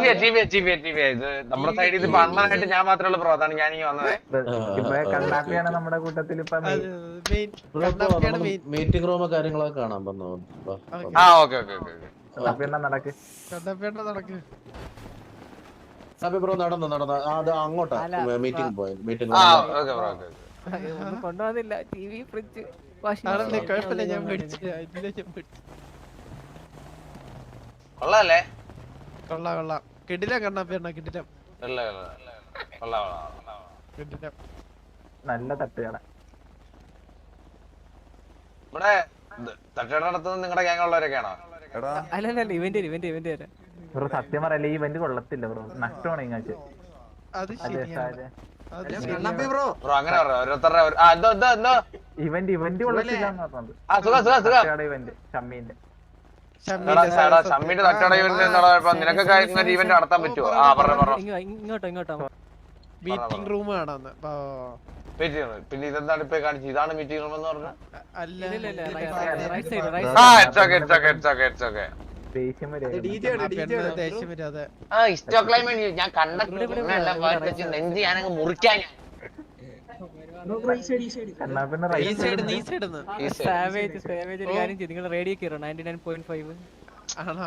ഇത് നമ്മുടെ സൈഡിൽ ഇപ്പൊ അണ്ണനായിട്ട് ഞാൻ മാത്രമേ ഉള്ളൂ ബ്രോ അതാണ് ഞാൻ ഈ വന്നത്. ഇപ്പൊ കണ്ണാപ്പിയാണ് നമ്മുടെ കൂട്ടത്തിൽ മീറ്റിംഗ് റൂമ് കാര്യങ്ങളൊക്കെ കാണാൻ പറഞ്ഞു ആ ഓക്കെ ഓക്കെ നടക്ക്? നടക്ക്? സാബി ബ്രോ നടന്നു? നടന്നു അത് അങ്ങോട്ടാ. മീറ്റിംഗ് പോയി. മീറ്റിംഗ് ആ റൂം ഓക്കെ ബ്രോ ഓക്കെ. ഒന്നും കൊണ്ടുവന്നില്ല ടി വി ഫ്രിഡ്ജ് ആണല്ലേ കുഴപ്പമില്ല ഞാൻ കൊള്ളാല്ലേ? കൊള്ളാം കൊള്ളാം. കിടിലം കണ്ണാപ്പിയാണ് കിടിലം? കിടിലം. നല്ല തട്ടുകട. ഇവിടെ നടത്തുന്നത് നിങ്ങളുടെ ഗ്യാങ് ഉള്ളവരൊക്കെയാണോ? അല്ലല്ല ഇവന്റ് ഇവന്റ് ഇവന്റ് വരെ. ബ്രോ സത്യം പറയല്ലേ ഈ ഇവന്റ് കൊള്ളത്തില്ല ബ്രോ. നഷ്ടമാണ് ഇങ്ങക്ക് അത് ശരിയാണ്. ഇവന്റ് ഇവന്റ് കൊള്ളത്തില്ല ഇവന്റ് ഷമ്മീന്റെ ഇങ്ങോട്ടോ ഇങ്ങോട്ടോ മീറ്റിംഗ് റൂം പിന്നെ ഇതെന്താണ് ഇപ്പൊ കാണിച്ചത്? ഇതാണ് മീറ്റിംഗ് റൂം എന്ന് ഞാൻ കണ്ടെത്തി വെച്ച് നെഞ്ച് ഞാനങ്ങ് മുറിക്കാൻ ഞാൻ റേഡിയോ കയറും? നയന്റി നയൻ പോയിന്റ് ഫൈവ് ആണോ?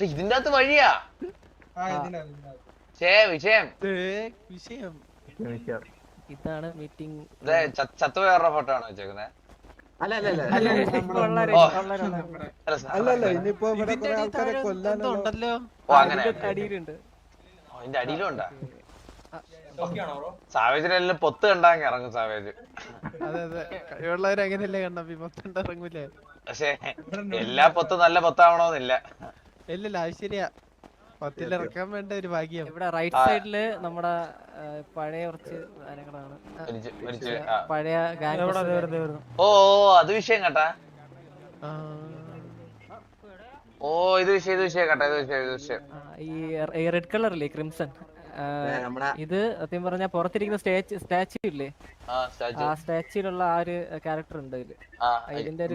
ഇതിന്റെ അകത്ത് വഴിയാ. വിഷയം ദേ, വിഷയം. ഇതാണ് മീറ്റിംഗ് ഇത് ച- ചത്തുപോയവരുടെ ഫോട്ടോ ആണോ വെച്ചേക്കുന്നത് അല്ലല്ല ഇനിയിപ്പോ ഇവിടെ കുറെ ആൾക്കാരെ അടിയിലും ഉണ്ടാ സാവേജിനെല്ലാം പൊത്ത് കണ്ടാങ്ങി ഇറങ്ങും സാവേജ്. അതെ അതെ. കഴിവുള്ളവർ അങ്ങനെയല്ലേ കണ്ണാപ്പി പൊത്ത് ഇറങ്ങൂലേ? പക്ഷേ എല്ലാ പൊത്തും നല്ല പൊത്താവണമെന്നില്ല. ഇല്ലല്ല അത് ശരിയാ. പത്തിൽ ഇറക്കാൻ വേണ്ട ഒരു ഭാഗ്യം. ഇവിടെ റൈറ്റ് സൈഡിൽ നമ്മുടെ പഴയ കുറച്ച് സാധനങ്ങളാണ് ആ, മരിച്ച് മരിച്ച് ആ. പഴയ ഗാങ് ഓ ഓ, അത് വിഷയം കേട്ടാ. ഓ ഇത് വിഷയം ഇത് വിഷയം കേട്ടാ ഇത് വിഷയം ഇത് വിഷയം. ഈ റെഡ് കളർ ഇല്ലേ ക്രിംസൺ നമ്മടെ ഇത് സത്യം പറഞ്ഞാൽ പുറത്തിരിക്കുന്ന സ്റ്റാച്ചു സ്റ്റാച്ചു ഇല്ലേ? ആ സ്റ്റാച്ചു ആ സ്റ്റാച്ചുയിലുള്ള ആ ഒരു ക്യാരക്ടർ ഉണ്ട് ഇതിൽ. ഇതിന്റെ ഒരു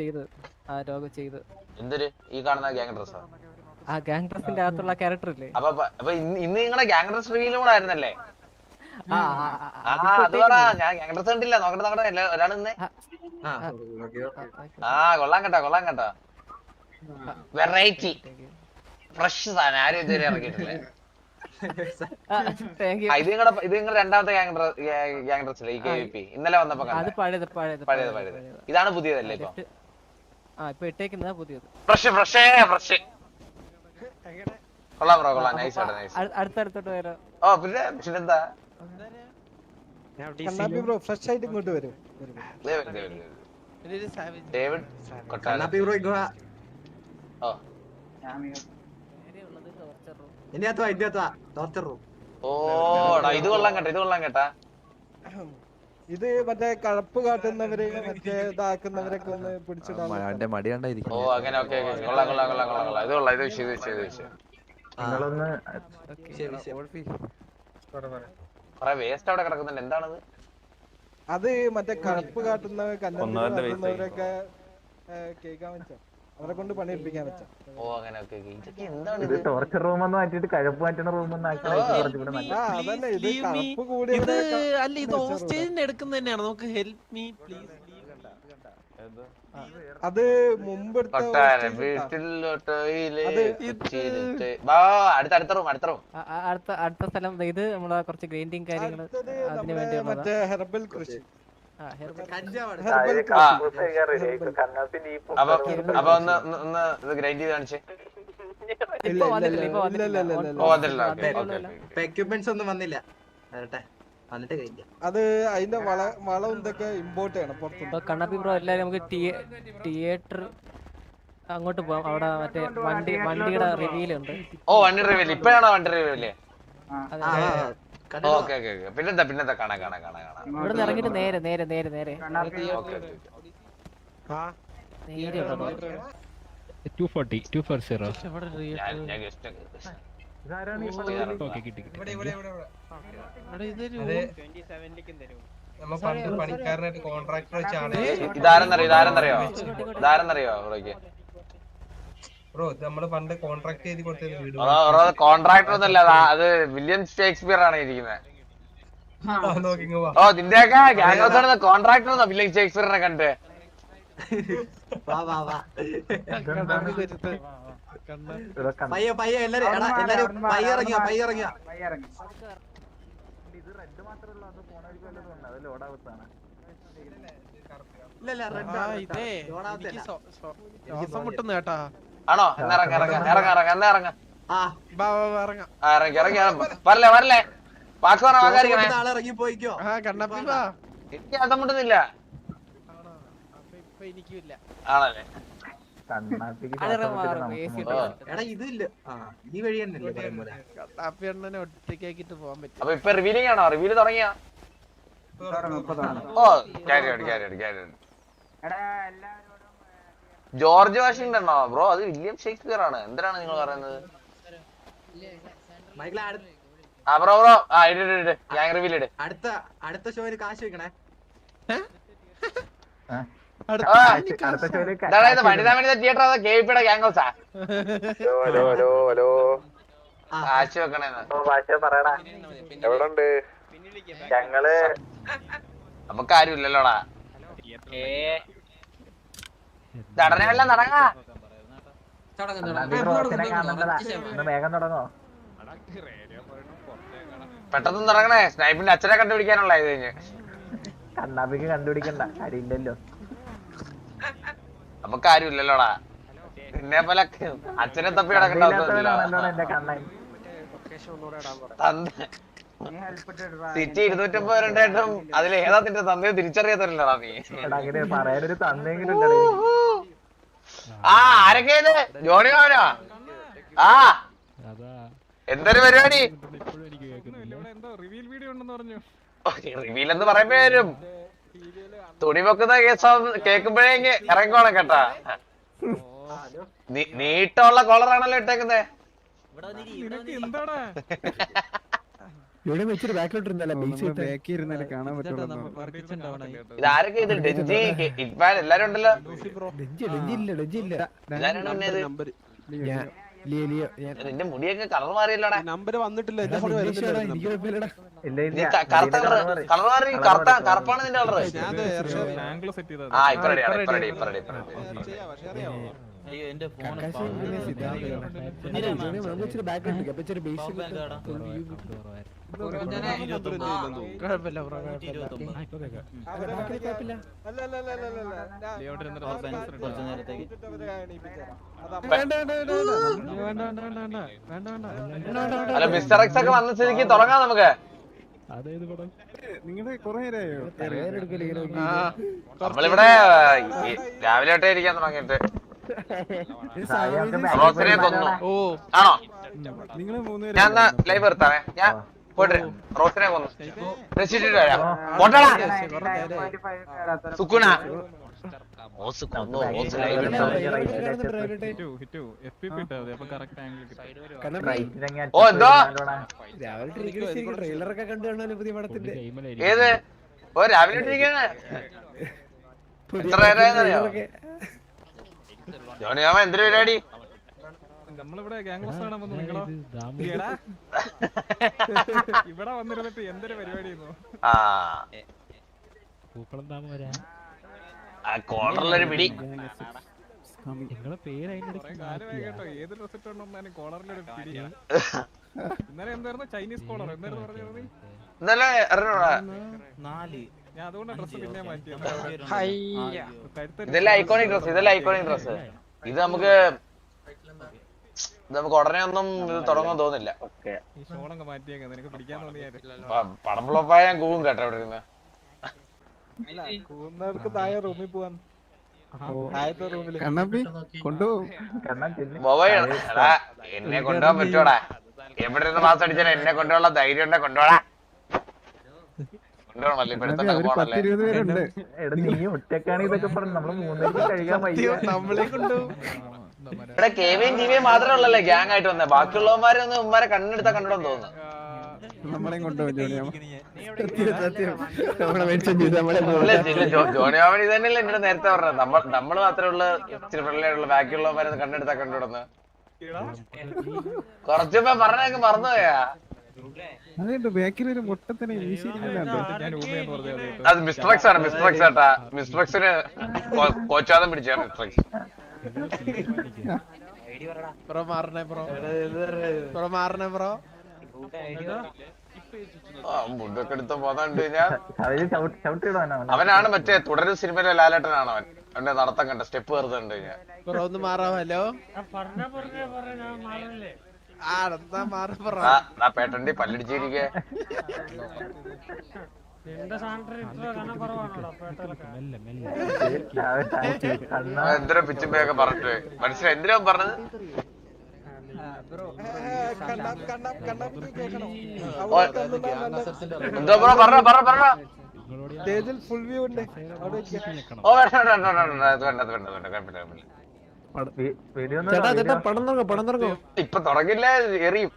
ചെയ്ത്. ആ ലോഗോ ചെയ്ത് എന്തൊരു ഈ കാണുന്ന ഗ്യാങ് ഡ്രസ്സാ ആ ഗാങ് ഡ്രസ്സിന്റെ അകത്തുള്ള ക്യാരക്ടർ ഇല്ലേ? അപ്പൊ അപ്പൊ ഇന്ന് ഇന്ന് നിങ്ങളുടെ ഗ്യാങ് ഡ്രസ് റിവീലും കൂടെ ആയിരുന്നല്ലേ? ആ, ആ, ആ, ആ, ആ അത് പറ. ഞാൻ ഗ്യാങ് ഡ്രസ് കണ്ടില്ല. നോക്കട്ടെ നോക്കട്ടെ. എല്ലാ- ഒരാൾ നിന്നേ. ആ. ആ. കൊള്ളാൻ കേട്ടോ കൊള്ളാൻ കേട്ടോ. വെറൈറ്റി ഫ്രഷ് സാധനം. ആരും ഇതുവരെ ഇറക്കിയിട്ടില്ല? ആ, thank you. ആ, ഇത് നിങ്ങളുടെ ഇത് നിങ്ങളുടെ രണ്ടാമത്തെ ഗ്യാങ് ഡ്രസ് ഗ്യാങ് ഡ്രസ് ഈ കെ പി ഇന്നലെ വന്നപ്പോ അത് കണ്ടത് പഴയത് പഴയത് പഴയത് പഴയത്. ഇതാണ് പുതിയതല്ലേ ഇപ്പൊ? Just- ആ ഇപ്പൊ ഇട്ടേക്കുന്നതാ പുതിയത്. ഫ്രഷ് ഫ്രഷേ ഫ്രഷ് കൊള്ളാം ബ്രോ കൊള്ളാം. നൈസ് ആട്ടെ നൈസ് അടുത്തടുത്തോട്ട് വരാം. ഓ പിന്നെ പിന്നെന്താ? കണ്ണാപ്പി ബ്രോ ഫ്രഷ് ആയിട്ട് ഇങ്ങോട്ട് വരും. ഡേവിഡ് കണ്ണാപ്പി ബ്രോ ഇങ്ങോ വാ. ഓ. നേരെയുള്ളത് torture room. ഇതിന്റെ അകത്ത് വാ. ഇതിന്റെ അകത്ത് ടോർച്ചർ റൂം ഓടാ ഇത് കൊള്ളാൻ കേട്ടോ ഇത് കൊള്ളാൻ കേട്ടാ. ഇത് മറ്റേ കഴപ്പ് കാട്ടുന്നവരെ മറ്റേ ഇതാക്കുന്നവരൊക്കെ ഒന്ന് പിടിച്ചിടാൻ മടി കണ്ടായിരിക്കും ഓ അങ്ങനെ ഓക്കെ കൊള്ളാം കൊള്ളാം കൊള്ളാം കൊള്ളാം കൊള്ളാം. ഇത് കൊള്ളാം ഇത് വിഷയം ഇത് വിഷയം ഇത് വിഷയം നിങ്ങളൊന്ന് ശരി ശരി. കൊറേ വേസ്റ്റ് അവിടെ കിടക്കുന്നുണ്ട്. എന്താണത്? അത് മറ്റേ കറുപ്പ് കാട്ടുന്ന കേൾക്കാൻ വെച്ച? അവരെ കൊണ്ട് പണിയെടുപ്പിക്കാൻ വെച്ചാ? ഓ അങ്ങനെ ഇതൊക്കെ എന്താണ് ഇത്? ടോർച്ചർ റൂം ഒന്ന് മാറ്റിയിട്ട് കഴപ്പ് മാറ്റുന്ന റൂം ഒന്ന് ആക്കി കുറച്ചുകൂടെ ആ അതന്നെ ഇത് കറുപ്പ്. ഇത് അല്ല ഇത് ഓസ്റ്റേജിന് എടുക്കുന്ന തന്നെയാണ് നമുക്ക് ഹെൽപ്പ് മീ പ്ലീസ് അത് അടുത്ത അടുത്ത റൂം അടുത്ത റൂം. അടുത്ത അടുത്ത സ്ഥലം ഇത് നമ്മളെ കുറച്ച് ഗ്രൈൻഡിങ് കാര്യങ്ങൾ അതിന് വേണ്ടി മറ്റേ ഹെർബൽ കൃഷി. അപ്പൊ ഒന്ന് ഒന്ന് ഒന്ന് ഇത് ഗ്രൈൻഡ് ചെയ്ത് കാണിച്ചേ. ഇല്ല, ഇപ്പൊ വന്നിട്ടില്ല, ഇപ്പൊ എക്യുപ്മെന്റ്സ് ഒന്നും വന്നില്ല. വരട്ടെ. അത് അതിന്റെ വള വളം ഇതൊക്കെ ഇമ്പോർട്ട് ചെയ്യണം പുറത്തുനിന്ന് കണ്ണാപ്പി ബ്രോ എല്ലാരും നമുക്ക് തിയേറ്റർ അങ്ങോട്ട് പോവാം. അവിടെ മറ്റേ വണ്ടി വണ്ടിയുടെ റിവ്യൂൽ ഉണ്ട്. ഓ വണ്ടി റിവ്യൂ ഇപ്പഴാണോ വണ്ടി. കണ്ടോ? ഓക്കെ ഓക്കെ പിന്നെന്താ പിന്നെന്താ? കാണാ കാണാ കാണാ കാണാ. ഇവിടെ ഇറങ്ങിട്ട് നേരെ നേരെ നേരെ നേരെ. ഓക്കെ ഓക്കെ നേരെ ഉണ്ടോ two forty two four zero എവിടെ ഞാൻ ഞാൻ ജസ്റ്റ് പണിക്കാരനായിട്ട് ബ്രോ ഇത് പണ്ട് അത് ഷേക്സ്പിയർ ആണ് ഷേക്സ്പിയറിനെ കണ്ട്. വാ വാ വാ. പയ്യ പയ്യ എല്ലാരും. ഇത് റെഡ് അത് ഫോൺ ലോഡ് ആണോ. എന്നാ ഇറങ്ങ ഇറങ്ങ എന്നാ ഇറങ്ങ വരല്ലേ വരല്ലേ. എനിക്ക് മുട്ടുന്നില്ല. ആണല്ലേ? ആണോ? ഓ ജോർജ് വാഷിംഗ്ടൺ ആണോ? ബ്രോ അത് വില്യം ഷേക്സ്പിയർ ആണ്. എന്തിനാണ് നിങ്ങൾ പറയുന്നത്? ആ ബ്രോ ബ്രോ. ആ ഇട് ഇട് ഞാൻ റിവീൽ ഇട്. അടുത്ത അടുത്ത ഷോയിൽ കാശ് വെക്കണേ. Hello hello hello. പറയടാ. എവിടെ ഉണ്ട് ഞങ്ങൾ നമുക്ക് ആരും ഇല്ലല്ലോടാ നടനല്ല നടങ്ങാ. പെട്ടെന്ന് തുടങ്ങണേ സ്നൈപ്പിന്റെ അച്ഛനെ കണ്ടുപിടിക്കാനുള്ള ഇത് കഴിഞ്ഞ്. കണ്ണാപ്പിക്ക് കണ്ടുപിടിക്കണ്ട. കാര്യമില്ലല്ലോ നമുക്ക് ആരും ഇല്ലല്ലോടാ നിന്നെ പോലെ അച്ഛനെ തപ്പി സിറ്റി ഇരുന്നൂറ്റമ്പത് രണ്ടായിട്ടും അതിൽ ഏതാ നിന്റെ തന്തയെ തിരിച്ചറിയാത്തല്ലടാ നീ. പറയാനൊരു തന്നെങ്കിലും ആ ആരൊക്കെ ഇത്? ജോണി മാമനോ? ആ. എന്തൊരു പരിപാടി? റിവീൽ എന്ന് പറയുമ്പോ വരും തുണി പൊക്കുന്ന കേസ് കേക്കുമ്പോഴേ ഇറങ്ങിക്കോളാം കേട്ടാ. നീട്ടമുള്ള കോളറാണല്ലോ ഇട്ടേക്കുന്നേ. ഇവിടെ കാണാൻ ഇതാരൊക്കെ എല്ലാരും ഉണ്ടല്ലോ. ഇല്ല ഇല്ല. നിന്റെ മുടിയൊക്കെ കളർ മാറിയല്ലോടാ നമ്പർ വന്നിട്ടില്ല കറുത്ത കളർ മാറി കറുത്ത കറുപ്പാണ് നിന്റെ കളർ ആ ഇപ്പറടി ഇപ്പറടി ഇപ്പറടി ഇപ്പറടി കുഴപ്പമില്ല ബ്രോ മിസ്റ്റർ എക്സ് ഒക്കെ തുടങ്ങാം നമുക്ക് നമ്മളിവിടെ രാവിലെ തൊട്ടേ ഇരിക്കാൻ തുടങ്ങിട്ട് റോസിനെ കൊന്നു ഞാൻ ലൈവ് എടുത്താണേ ഞാൻ പോയിട്ട്. വരാം. റോസിനെ കൊന്നു. രക്ഷിച്ചിട്ട് വരാം പോട്ടടാ സുക്കുണ. റോസ് കൊന്നു റോസ് ലൈവ് ഇട്ടു റൈറ്റിലങ്ങ് ഓ, എന്തോ? അടിച്ചിട്ട് ട്രെയിലറൊക്കെ കണ്ടു കാണാലോ പുതിയ പടത്തിന്റെ ഏത്? ഓ രാവിലെ ഇട്ടിരിക്കാണ് എത്ര ജോണി ജോണിയാമ എന്തൊരു പരിപാടി? നമ്മളിവിടെ ഗാംഗ്ലസ് കാണാൻ വന്നു. നിങ്ങളോ? ഇവിടെ വന്നിരുന്നിട്ട് എന്തൊരു പരിപാടി ആ. പൂക്കളം താമ വരാ. ആ കോർണറിലൊരു പിടി. നിങ്ങളെ പേര് കേട്ടോ. ഏത് ഡ്രസ് ഇട്ടോണ്ടെന്നാലും കോളറിലൊരു പിടി ഇന്നലെ എന്തായിരുന്നു? ചൈനീസ് കോളർ എന്തായിരുന്നു പറഞ്ഞത് നീ? ഇന്നലെ നാല് ഞാൻ അതുകൊണ്ട് ഡ്രസ് പിന്നെ മാറ്റി ഇതെല്ലാം ഐക്കോണിക് ഡ്രസ് ഇതല്ല ഐക്കോണിക് ഡ്രസ് ഇത് നമുക്ക് നമുക്ക് ഉടനെ ഒന്നും ഇത് തുടങ്ങാൻ തോന്നില്ല. പടം പ്ലോപ്പായ ഞാൻ കൂവും കേട്ടോ ഇവിടെ ഇരുന്ന്. എന്നെ കൊണ്ടുപോകാൻ പറ്റൂടാ എവിടെ നിന്ന് മാസം അടിച്ചാൽ എന്നെ കൊണ്ടുപോകാനുള്ള ധൈര്യം ഉണ്ടെ കൊണ്ടുപോടാ. നീ ഒറ്റക്കാണ് ഇതൊക്കെ പറഞ്ഞു നമ്മൾ മൂന്നേക്ക് കഴുകാൻ വയ്യ. നമ്മളെ കൊണ്ടുപോകും. ഇവിടെ കേവിയും ജീവിയും മാത്രമേ ഉള്ളല്ലേ? ഗ്യാങ് ആയിട്ട് വന്നേ. ബാക്കിയുള്ളവന്മാരെ ഒന്ന് ഉമ്മാരെ കണ്ണെടുത്താ കണ്ടിടം തോന്നുന്നു. നമ്മളെയും ജോണിയാമൻ എന്നോട് നേരത്തെ പറഞ്ഞത്. നമ്മൾ നമ്മൾ മാത്രമേ ഉള്ള ഇച്ചിരി friendly ആയിട്ടുള്ള ബാക്കിയുള്ളവന്മാരെ ഒന്ന് കണ്ണെടുത്താ കണ്ടിടന്ന് കുറച്ചുമ്പോ പറഞ്ഞൊക്കെ മറന്നുപോയാ അതുണ്ട് ബാക്കിൽ അത് മിസ്റ്റർ മിസ്റ്റർ മിസ്റ്റർ എക്സിന് കോച്ചാദം പിടിച്ചാണ് മിസ്റ്റർ ബ്രോ മാറണേ ബ്രോ. ബ്രോ മാറണേ ബ്രോ. അവനാണ് മറ്റേ തുടരും സിനിമയിലെ ലാലേട്ടനാണ് അവൻ. അവന്റെ നടത്തം കണ്ട സ്റ്റെപ്പ് കയറുന്നുണ്ട് ഞാൻ. ബ്രോ ഒന്ന് മാറാം ഹലോ? ആ പേട്ടണ്ടി പല്ലടിച്ചിരിക്കെ. പറഞ്ഞിട്ട് മനസ്സിലായി? എന്തിനാ പറഞ്ഞത്? എന്തോ ബ്രോ പറഞ്ഞ പറഞ്ഞ പറഞ്ഞ. സ്റ്റേജിൽ ഫുൾ വ്യൂ ഉണ്ട്. ഓ വേണ്ട വേണ്ട വേണ്ട വേണ്ട വേണ്ട. വേണ്ട കുഴപ്പമില്ല കുഴപ്പമില്ല. പടം തുടങ്ങോ പടം തുടങ്ങോ ഇപ്പൊ തുടങ്ങില്ല എറിയും.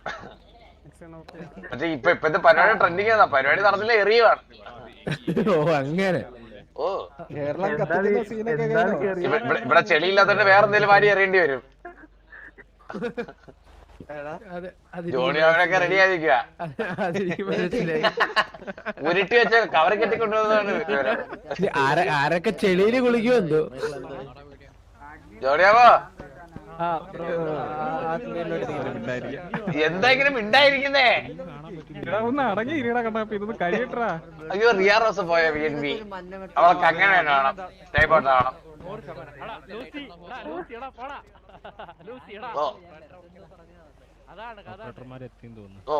പക്ഷെ ഇപ്പൊ ഇപ്പത്തെ പരിപാടി ട്രെൻഡിങ് ആണ്? പരിപാടി നടന്നില്ല എറിയുവാണ്. ഓ അങ്ങനെ. ഓ. കേരളം കത്തുന്ന സീനൊക്കെ ഇവിടെ ഇവിടെ ചെളിയില്ലാത്തോണ്ട് വേറെ എന്തെങ്കിലും വാരി എറിയേണ്ടി വരും. അത് അത് ജോണി അവനൊക്കെ റെഡി ആയിരിക്കുക ഉരുട്ടി വെച്ച കവർ കെട്ടിക്കൊണ്ടുവന്നതാണ് ആരൊക്കെ ചെളിയിൽ കുളിക്കുമെന്തോ ജോണിയാവോ? ഉണ്ടായിരിക്കുന്നേ എടാ ഒന്ന് അടങ്ങി ഇരിക്കടാ കണ്ടപ്പോ ഇതൊന്ന് കഴിയട്ടാ അയ്യോ റിയാ റോസ് പോയ ബി എൻ ബി അവൾക്ക് അങ്ങനെ വേണം. ടൈപ്പോട്ട് ആവണം. ഓ. ഓപ്പറേറ്റർമാരെത്തിയെന്ന് തോന്നുന്നു. ഓ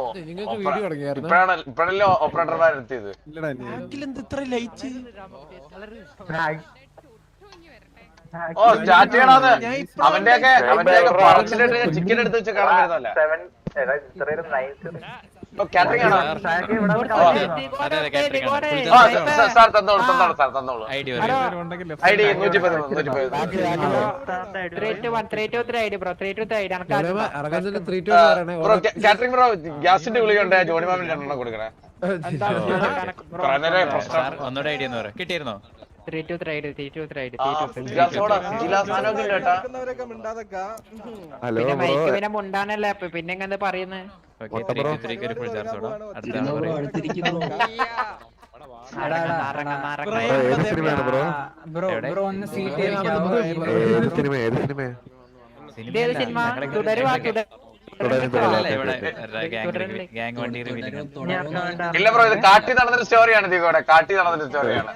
ഓ സ്റ്റാർട്ട് ചെയ്യണത് അവന്റെയൊക്കെ അവന്റെയൊക്കെ പറച്ചിലിട്ട് ചിക്കൻ എടുത്ത് വെച്ച്. കാണാൻ വരുന്നല്ല സാർ തന്നോളൂ സാർ ഐ ഡി നൂറ്റി നൂറ്റി കാറ്ററിംഗ് ബ്രോ ഗ്യാസിന്റെ ഗുളിക ഉണ്ട്? ജോണി മാമിന് രണ്ടെണ്ണം കൊടുക്കണേ. കുറെ നേരം പ്രശ്നം. ഒന്നുകൂടെ ഐഡിയ കിട്ടിയിരുന്നോ? ത്രീ ടു ത്രീ ടു മിണ്ടാതൊക്കെ. പിന്നെ മുണ്ടാനല്ലേ അപ്പൊ പിന്നെ എങ്ങനെ പറയുന്നത് സിനിമ? തുടരുവാ ഇല്ല ബ്രോ ഇത് കാട്ടി നടന്നൊരു സ്റ്റോറിയാണ് ഇതിവിടെ കാട്ടി നടന്നൊരു സ്റ്റോറിയാണ്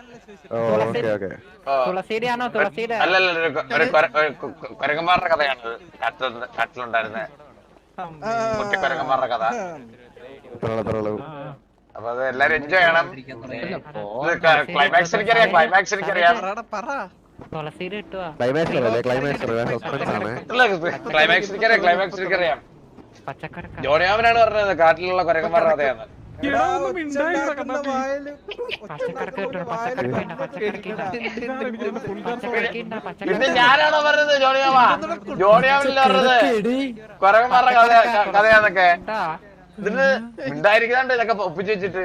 ആണോ തുളസിയുടെ അല്ലല്ല ഒരു കുരങ്ങന്മാരുടെ കഥയാണ് കാട്ടിലുണ്ടായിരുന്ന കുട്ടിക്കുരങ്ങന്മാരുടെ കഥ. അപ്പൊ അത് എല്ലാരും എൻജോയ് ചെയ്യണം. ക്ലൈമാക്സ് എനിക്കറിയാം ക്ലൈമാക്സ് എനിക്കറിയാം. ക്ലൈമാക്സ് എനിക്കറിയാം ക്ലൈമാക്സ് എനിക്കറിയാം. ജോണിയാമനാണ് പറഞ്ഞത് കാട്ടിലുള്ള കുരങ്ങന്മാരുടെ കഥയാണ് പച്ചക്കറക്ക് ഞാനാണോ പറഞ്ഞത് ജോണിയാമ ജോണിയാമില്ല പറഞ്ഞത്? കുരങ്ങന്മാരുടെ കഥ കഥയാന്നൊക്കെ. ഇതിന് ഉണ്ടായിരിക്കുന്നുണ്ട് ഇതൊക്കെ ഒപ്പിച്ചു വെച്ചിട്ട്.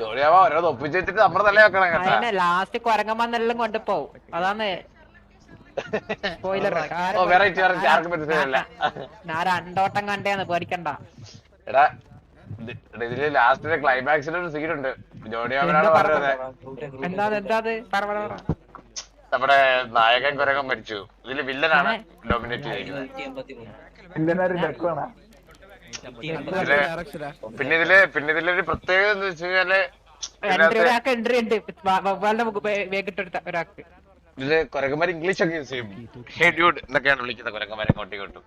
ജോലിയാവ ഓരോന്ന് ഒപ്പിച്ചു വെച്ചിട്ട് നമ്മുടെ തല വെക്കണം കേട്ടാ. ലാസ്റ്റ് കുരങ്ങന്മാരെല്ലാം കൊണ്ടുപോവും. അതാണ് ഓ വെറൈറ്റി വെറൈറ്റി ആർക്കും പറ്റുന്നില്ല ഞാൻ രണ്ടോട്ടം കണ്ടേന്ന് പേടിക്കണ്ട. എടാ, ഇതിൽ ലാസ്റ്റിലെ ക്ലൈമാക്സിൽ ഒരു സീൻ ഉണ്ട്. ജോണിയാമനാണ് പറഞ്ഞത്. എന്താ എന്താ പറ പറ പറ. നമ്മുടെ നായകൻ കുരങ്ങൻ മരിച്ചു. ഇതിൽ വില്ലനാണ് ഡോമിനേറ്റ് ചെയ്തിരിക്കുന്നത്. പിന്നെ ഇതിൽ പിന്നെ ഇതിൽ ഒരു ഇതിലൊരു പ്രത്യേകത എന്ന് വെച്ച് കഴിഞ്ഞാൽ ഒരാൾക്ക് എൻട്രി ഉണ്ട്. വേഗിട്ടെടുത്ത ഒരാൾക്ക്. ഇതിൽ കുരങ്ങന്മാർ ഇംഗ്ലീഷ് ഒക്കെ യൂസ് ചെയ്യും. ഹേ ഡ്യൂഡ് എന്നൊക്കെയാണ് വിളിക്കുന്നത് കുരങ്ങന്മാരെ കോട്ടി ഇങ്ങോട്ടും.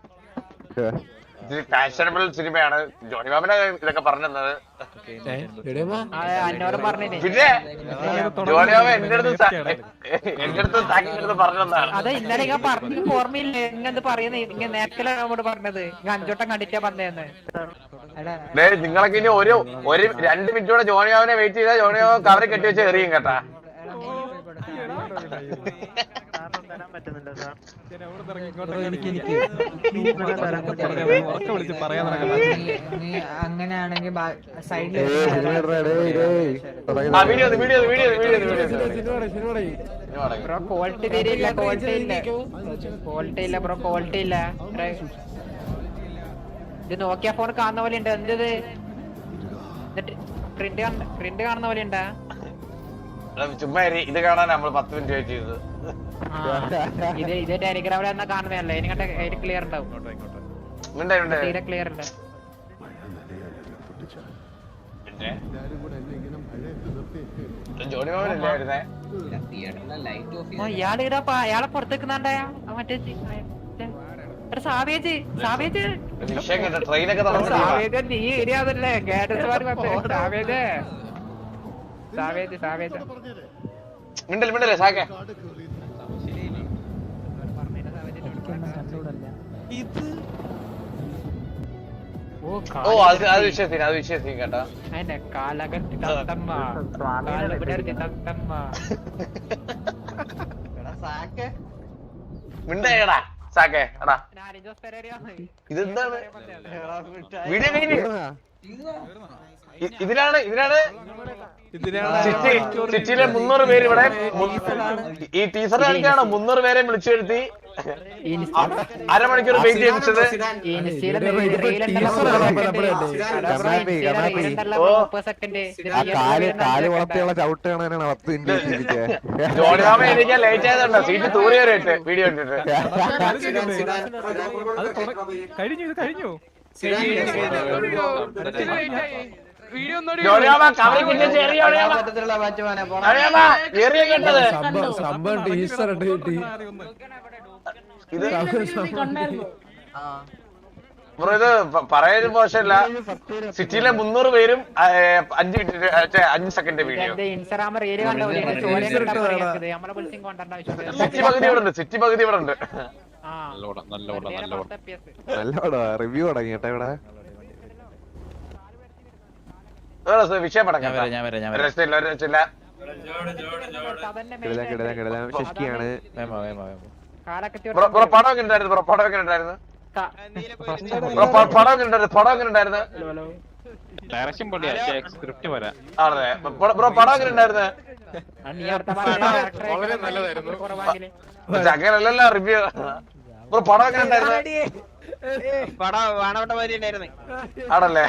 ഇത് ഫാഷനബിൾ സിനിമയാണ്. ജോണി ബാബിനെ ഇതൊക്കെ പറഞ്ഞത് പിന്നെ ജോണി ബാബ എന്റെ അടുത്ത് എന്റെ അടുത്ത് താക്കിന്റെ അടുത്ത് പറഞ്ഞതാണ്. അതെ ഇന്നലെ ഞാൻ പറഞ്ഞു ഓർമ്മയില്ല? ഇങ്ങനെ പറയുന്നത് ഇങ്ങനെ നേരത്തെ നമ്മോട് പറഞ്ഞത്? ഞാൻ അഞ്ചോട്ടം കണ്ടിട്ടാ പറഞ്ഞതെന്ന്. നിങ്ങളൊക്കെ ഇനി ഒരു ഒരു രണ്ട് മിനിറ്റ് കൂടെ ജോണി ബാബിനെ വെയിറ്റ് ചെയ്താൽ ജോണി ബാബ കവറി കെട്ടി വെച്ച് എറിയും കേട്ടാ. അങ്ങനെയാണെങ്കിൽ സൈഡിൽ ബ്രോ ക്വാളിറ്റി ക്വാളിറ്റി ഇല്ല. ക്വാളിറ്റി ഇല്ല ബ്രോ ക്വാളിറ്റി ഇല്ല. ഇത് നോക്കിയ ഫോൺ കാണുന്ന പോലെ ഉണ്ട്. എന്തത്? എന്നിട്ട് പ്രിന്റ് പ്രിന്റ് കാണുന്ന പോലെ ഉണ്ടാ? ചുമ്മാ. ഇത് കാണാൻ നമ്മൾ പത്ത് മിനിറ്റ് വെയിറ്റ് ചെയ്തത്. ഇത് ഇത് ടെലിഗ്രാമിൽ എന്നാ കാണുന്നതല്ലേ? ഇതിനെക്കാട്ട് ക്ലിയർ ഉണ്ടാവും. തീരെ ക്ലിയർ ഉണ്ട് ഇയാൾ മറ്റേ സാവേജ് സാവേജ്. കേട്ടോ. ട്രെയിനൊക്കെ നീ സാവേജ്. സാവേജ് സാവേജ് മിണ്ടൽ മിണ്ടല്ലേ സാക്കെ. ഓ ഓ അത് അത് വിശ്വസിക്കും അത് വിശ്വസിക്കും കേട്ടോ. അതിന്റെ കാലകത്തി തത്തമ്മ കാലവിടർത്തി തത്തമ്മ മിണ്ടേടാ സാക്കേ. എടാ. ഇതെന്താണ്? വീഡിയോ കഴിഞ്ഞ്. ഇതിലാണ് ഇതിനാണ് സിറ്റി സിറ്റിയിലെ മുന്നൂറ് പേര് ഇവിടെ ഈ ടീച്ചർ കാണിക്കാണോ? മുന്നൂറ് പേരെ വിളിച്ചു വരുത്തി. അരമണിക്കൂർ വെയിറ്റ് ചെയ്യിച്ചത് എനിക്ക് ലേറ്റ് ആയതുണ്ടോ സീറ്റ് തൂറിയവരായിട്ട് വീഡിയോ കഴിഞ്ഞു കഴിഞ്ഞു. സംഭവം ടീച്ചർ കിട്ടി ബ്രോ ഇത് പറയാൻ മോശമല്ല. സിറ്റിയിലെ മുന്നൂറ് പേരും അഞ്ച് മിനിറ്റ് അഞ്ച് സെക്കൻഡ് വീഡിയോ. സിറ്റി പകുതി ഇവിടെ ഉണ്ട് സിറ്റി പകുതി ഇവിടെ ഉണ്ട്. ആ. നല്ല ഓടം നല്ല റിവ്യൂ തുടങ്ങി കേട്ടോ ഇവിടെ വേറെ സ- വിഷയം ഞാൻ പടക്കാം വരാം ഞാൻ വരാം ഞാൻ ഒരു വരാം രക്ഷയില്ല ഒരു രക്ഷയില്ല അതന്നെ main കിടല കിടല ശശിയാണ് വേമ കാലക്കത്തി ബ്രോ ബ്രോ പടം ഉണ്ടായിരുന്നു ബ്രോ? പടം ഉണ്ടായിരുന്നു? ക- ബ്രോ പടം ഉണ്ടായിരുന്നു? പടം ഉണ്ടായിരുന്നു? ഡയറക്ഷൻ പൊളിയാ സ്ക്രിപ്റ്റ് വരാം ആണല്ലേ? ബ്രോ- പടം ഉണ്ടായിരുന്നു? വളരെ നല്ലതായിരുന്നു. അങ്ങനല്ലല്ലോ റിവ്യൂ ബ്രോ പടം ഒക്കെ ഉണ്ടായിരുന്നു? ആണല്ലേ?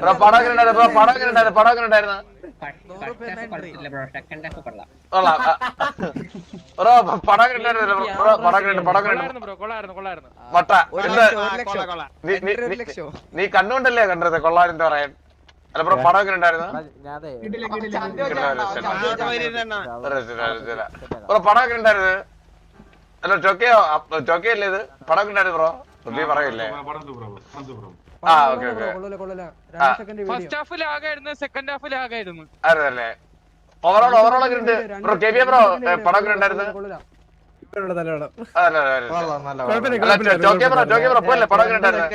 ബ്രോ പടം ഒക്കെ ഉണ്ടായിരുന്നു? ബ്രോ പടം ഒക്കെ ഉണ്ടായിരുന്നു? പടം ഒക്കെ ഉണ്ടായിരുന്നു? കൊള്ളാം. ബ്രോ പടം ഒക്കെ ഉണ്ടായിരുന്നു ബ്രോ പടം ഒക്കെ ഉണ്ട്? പടം ഒക്കെ ഉണ്ട്? മട്ട എന്താ? നീ- നീ- നീ- നീ കണ്ണുകൊണ്ടല്ലേ കണ്ടത്? കൊള്ളാരെന്താ പറയാൻ. അല്ല ബ്രോ പടം ഒക്കെ ഉണ്ടായിരുന്നു? ബ്രോ പടം ഒക്കെ ഉണ്ടായിരുന്നു? അല്ല ചൊക്കയോ ചൊക്കയല്ലേ ഇത്? പടം ഉണ്ടായിരുന്നു ബ്രോ. പുള്ളി പറയില്ലേ? ആ ഓക്കെ ഓക്കെ. ഫസ്റ്റ് ഹാഫിൽ ആകായിരുന്നു സെക്കൻഡ് ഹാഫിൽ ആകായിരുന്നു അതെ ഓവറോൾ ഓവറോൾ ഒക്കെ ഉണ്ട്. ബ്രോ കെ ബി ബ്രോ പടം ഒക്കെ ഉണ്ടായിരുന്നു? ചോക്കെ ബ്രോ ചോക്കെ ബ്രോ പോലെ പടം ഒക്കെ ഉണ്ടായിരുന്നു.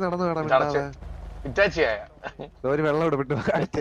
നടന്നു കാണാൻ ഒരു വെള്ളം ഇവിടെ വിട്ടു. കാണിച്ചു